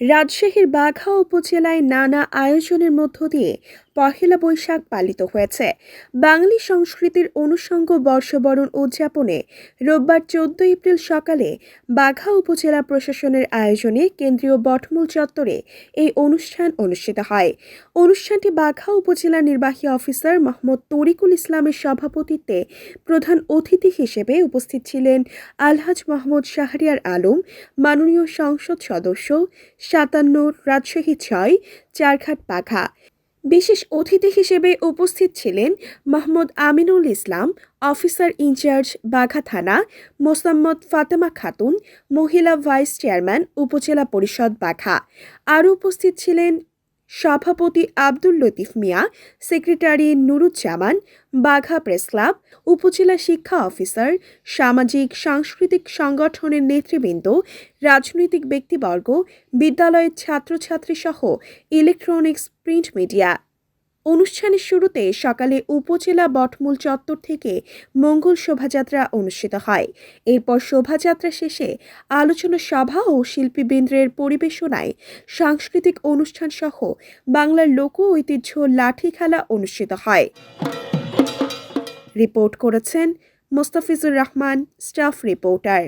রাজশাহীর বাঘা উপজেলায় নানা আয়োজনের মধ্য দিয়ে পহেলা বৈশাখ পালিত হয়েছে। বাঙালি সংস্কৃতির অনুষঙ্গ বর্ষবরণ উদযাপনে রোববার চোদ্দ এপ্রিল সকালে বাঘা উপজেলা প্রশাসনের আয়োজনে কেন্দ্রীয় বটমূল চত্বরে এই অনুষ্ঠান অনুষ্ঠিত হয়। অনুষ্ঠানটি বাঘা উপজেলা নির্বাহী অফিসার মোহাম্মদ তরিকুল ইসলামের সভাপতিত্বে প্রধান অতিথি হিসেবে উপস্থিত ছিলেন আলহাজ মাহমুদ শাহরিয়ার আলম, মাননীয় সংসদ সদস্য সাতান্ন রাজশাহী ছয়, চারঘাট পাখা বিশেষ অতিথি হিসেবে উপস্থিত ছিলেন Mahmud Aminul Islam, officer in charge Bagha থানা, মোসাম্মদ ফাতেমা খাতুন, মহিলা ভাইস চেয়ারম্যান, উপজেলা পরিষদ বাঘা। আরও উপস্থিত ছিলেন সভাপতি Abdul Latif Mia, secretary Nuruzzaman, Bagha press club, উপজেলা শিক্ষা অফিসার, সামাজিক, সাংস্কৃতিক সংগঠনের নেতৃবৃন্দ, রাজনৈতিক ব্যক্তিবর্গ, বিদ্যালয়ের ছাত্রছাত্রী সহ ইলেকট্রনিক্স, প্রিন্ট মিডিয়া। অনুষ্ঠানের শুরুতে সকালে উপজেলা বটমূল চত্বর থেকে মঙ্গল শোভাযাত্রা অনুষ্ঠিত হয়। এরপর শোভাযাত্রা শেষে আলোচনা সভা ও শিল্পীবৃন্দের পরিবেশনায় সাংস্কৃতিক অনুষ্ঠান সহ বাংলার লোক ঐতিহ্য লাঠি খেলা অনুষ্ঠিত হয়। রিপোর্ট করেছেন মোস্তাফিজুর রহমান, স্টাফ রিপোর্টার।